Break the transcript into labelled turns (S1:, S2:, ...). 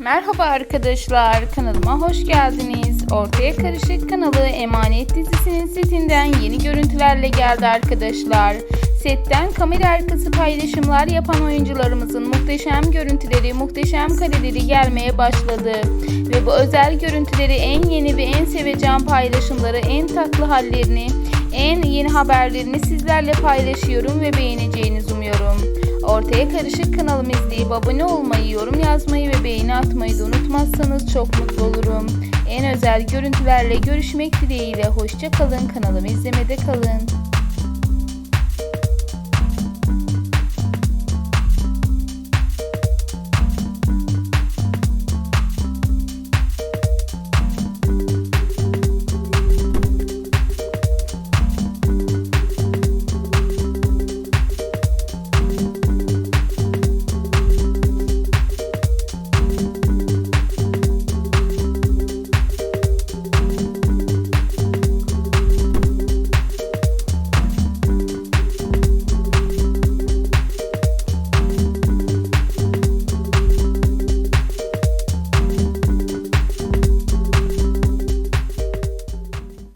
S1: Merhaba arkadaşlar, kanalıma hoş geldiniz. Ortaya Karışık kanalı Emanet dizisinin setinden yeni görüntülerle geldi arkadaşlar. Setten kamera arkası paylaşımlar yapan oyuncularımızın muhteşem görüntüleri, muhteşem kareleri gelmeye başladı. Ve bu özel görüntüleri en yeni ve en seveceğim paylaşımları, en tatlı hallerini, en yeni haberlerini sizlerle paylaşıyorum ve beğeneceğinizi umuyorum. Ortaya Karışık kanalımı izleyip abone olmayı, yorum yazmayı ve beğeni atmayı da unutmazsanız çok mutlu olurum. En özel görüntülerle görüşmek dileğiyle hoşça kalın kanalımı izlemede kalın.